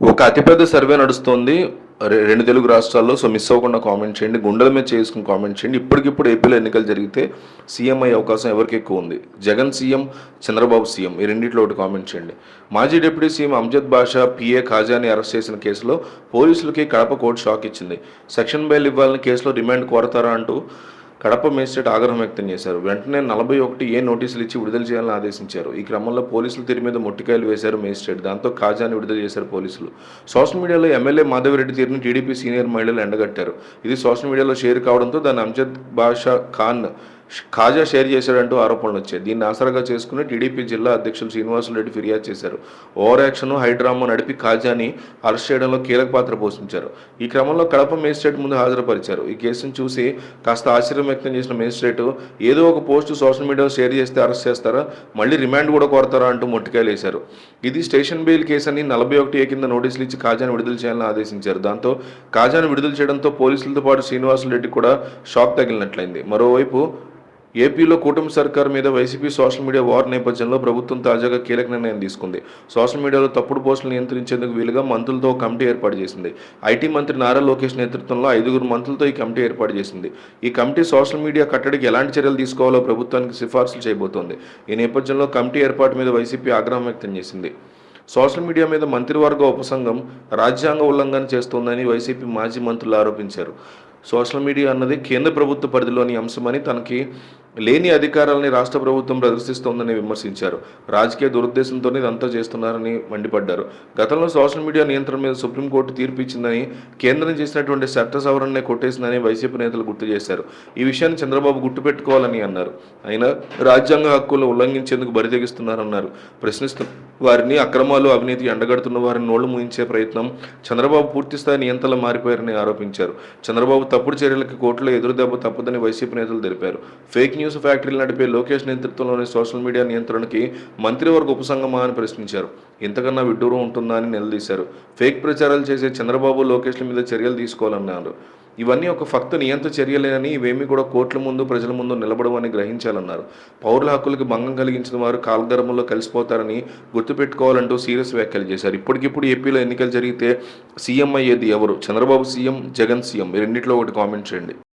ఒక అతిపెద్ద సర్వే నడుస్తోంది. రెండు తెలుగు రాష్ట్రాల్లో సో మిస్ అవ్వకుండా కామెంట్ చేయండి. గుండెల మీద చేసుకుని కామెంట్ చేయండి. ఇప్పటికిప్పుడు ఏపీలో ఎన్నికలు జరిగితే సీఎం అయ్యే అవకాశం ఎవరికి ఎక్కువ ఉంది? జగన్ సీఎం చంద్రబాబు సీఎం ఈ రెండింటిలో ఒకటి కామెంట్ చేయండి. మాజీ deputy CM Amjad Basha PA ఖాజాని arrest చేసిన కేసులో పోలీసులకి కడప కోర్టు షాక్ ఇచ్చింది. సెక్షన్ బెయిల్ ఇవ్వాలని కేసులో రిమాండ్ కోరతారా అంటూ కడప మేజిస్ట్రేట్ ఆగ్రహం వ్యక్తం చేశారు. వెంటనే నలభై ఒకటి ఏ నోటీసులు ఇచ్చి విడుదల చేయాలని ఆదేశించారు. ఈ క్రమంలో పోలీసులు తీరు మీద మొట్టికాయలు వేశారు మేజిస్ట్రేట్. దాంతో కాజాని విడుదల చేశారు పోలీసులు. సోషల్ మీడియాలో ఎమ్మెల్యే మాధవిరెడ్డి తీరును టీడీపీ సీనియర్ మహిళలు ఎండగట్టారు. ఇది సోషల్ మీడియాలో షేర్ కావడంతో దాన్ని అంజద్ బాషా ఖాన్ ఖాజా షేర్ చేశాడంటూ ఆరోపణలు వచ్చాయి. దీన్ని ఆసరాగా చేసుకుని టీడీపీ జిల్లా అధ్యక్షులు శ్రీనివాసులరెడ్డి ఫిర్యాదు చేశారు. ఓవర్ యాక్షన్ హైడ్రామా నడిపి ఖాజాని అరెస్ట్ చేయడంలో కీలక పాత్ర పోషించారు. ఈ క్రమంలో కడప మేజిస్ట్రేట్ ముందు హాజరుపరిచారు. ఈ కేసును చూసి కాస్త ఆశ్చర్యం వ్యక్తం చేసిన మేజిస్ట్రేట్ ఏదో ఒక పోస్ట్ సోషల్ మీడియాలో షేర్ చేస్తే అరెస్ట్ చేస్తారా? మళ్ళీ రిమాండ్ కూడా కోరతారా? అంటూ మొట్టికాయలు వేశారు ఇది స్టేషన్ బెయిల్ కేసు అని నలభై ఒకటి ఏ కింద నోటీసులు ఇచ్చి ఖాజాను విడుదల చేయాలని ఆదేశించారు. దాంతో ఖాజాను విడుదల చేయడంతో పోలీసులతో పాటు శ్రీనివాసులరెడ్డి కూడా షాక్ తగిలినట్లయింది. మరోవైపు ఏపీలో కూటమి సర్కార్ మీద వైసీపీ సోషల్ మీడియా వార్ నేపథ్యంలో ప్రభుత్వం తాజాగా కీలక నిర్ణయం తీసుకుంది. సోషల్ మీడియాలో తప్పుడు పోస్టులు నియంత్రించేందుకు వీలుగా మంత్రులతో కమిటీ ఏర్పాటు చేసింది. ఐటీ మంత్రి నారా లోకేష్ నేతృత్వంలో ఐదుగురు మంత్రులతో ఈ కమిటీ ఏర్పాటు చేసింది. ఈ కమిటీ సోషల్ మీడియా కట్టడికి ఎలాంటి చర్యలు తీసుకోవాలో ప్రభుత్వానికి సిఫార్సులు చేయబోతోంది. ఈ నేపథ్యంలో కమిటీ ఏర్పాటు మీద వైసీపీ ఆగ్రహం వ్యక్తం చేసింది. సోషల్ మీడియా మీద మంత్రివర్గ ఉపసంఘం రాజ్యాంగ ఉల్లంఘన చేస్తోందని వైసీపీ మాజీ మంత్రులు ఆరోపించారు. సోషల్ మీడియా అన్నది కేంద్ర ప్రభుత్వ పరిధిలోని అంశమని తనకి లేని అధికారాలని రాష్ట్ర ప్రభుత్వం ప్రదర్శిస్తోందని విమర్శించారు. రాజకీయ దురుద్దేశంతోనే ఇదంతా చేస్తున్నారని మండిపడ్డారు. గతంలో సోషల్ మీడియా నియంత్రణ మీద సుప్రీంకోర్టు తీర్పు ఇచ్చిందని కేంద్రం చేసినటువంటి చట్ట సవరణనే కొట్టేసిందని వైసీపీ నేతలు గుర్తు చేశారు. ఈ విషయాన్ని చంద్రబాబు గుర్తుపెట్టుకోవాలని అన్నారు. అయినా రాజ్యాంగ హక్కులు ఉల్లంఘించేందుకు బరితెగిస్తున్నారన్నారు ప్రశ్నిస్తు వారిని అక్రమాలు అవినీతి ఎండగడుతున్న వారిని నోళ్ళు ముయించే ప్రయత్నం చంద్రబాబు పూర్తిస్థాయి నియంత్రణ మారిపోయారని ఆరోపించారు. చంద్రబాబు తప్పుడు చర్యలకు కోర్టులో ఎదురుదెబ్బ తప్పదని వైసీపీ నేతలు తెలిపారు. ఫేక్ న్యూస్ ఫ్యాక్టరీలు నడిపే లోకేష్ నేతృత్వంలోని సోషల్ మీడియా నియంత్రణకి మంత్రివర్గ ఉపసంగమా అని ప్రశ్నించారు. ఇంతకన్నా విడ్డూరం ఉంటుందా అని నిలదీశారు. ఫేక్ ప్రచారాలు చేసే చంద్రబాబు లోకేష్ల మీద చర్యలు తీసుకోవాలన్నారు. ఇవన్నీ ఒక ఫక్త నియంత చర్యలేనని ఇవేమీ కూడా కోర్టుల ముందు ప్రజల ముందు నిలబడమని గ్రహించాలన్నారు. పౌరుల హక్కులకు భంగం కలిగించిన వారు కాలధర్మంలో కలిసిపోతారని గుర్తుపెట్టుకోవాలంటూ సీరియస్ వ్యాఖ్యలు చేశారు. ఇప్పటికిప్పుడు ఏపీలో ఎన్నికలు జరిగితే సీఎం అయ్యేది ఎవరు? Chandrababu CM Jagan CM. రెండింటిలో రెండిట్లో ఒకటి కామెంట్ చేయండి.